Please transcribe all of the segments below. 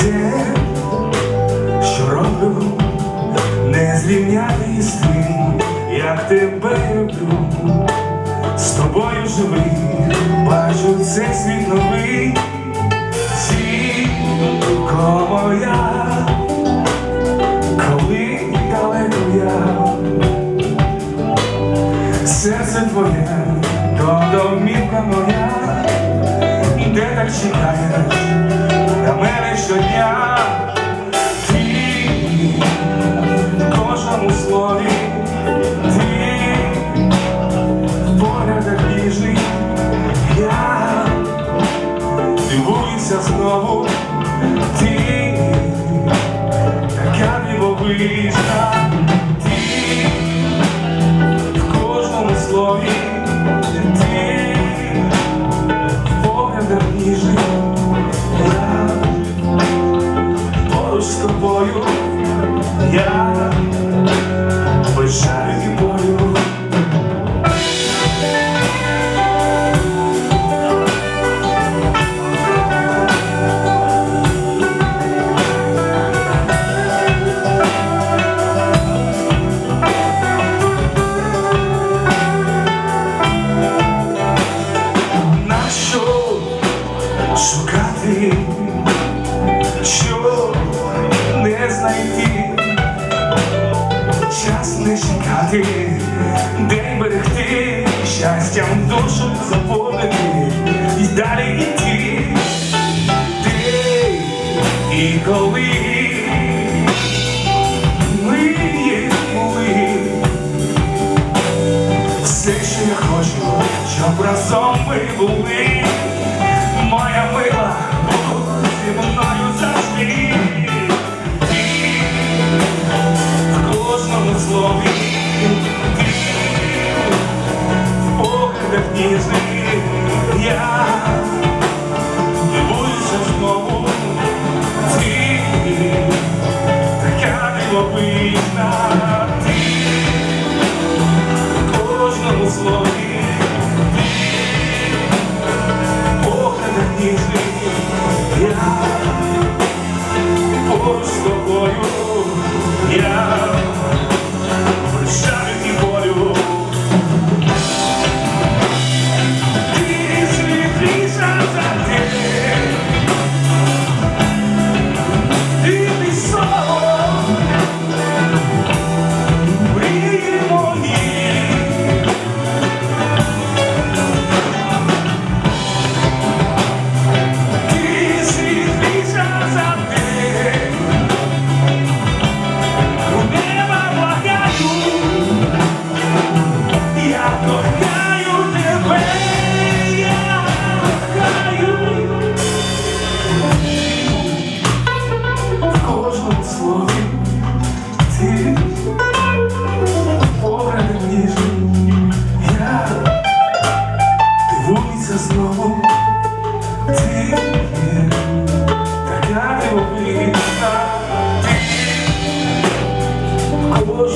все, що роблю, не зрівняти з тим, як тебе люблю, з тобою живий, бачу цей світ новий, Зірко моя, коли далеко я, серце твоє, то домівка моя, де так чекаєш знайти, час не чекати, день берегти, щастям душу заповнити і далі йти, де і коли ми є були. Все, що я хочу, щоб разом ми були, поглядах них я. Дивуюся знову, ти така дивовижна,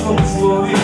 слові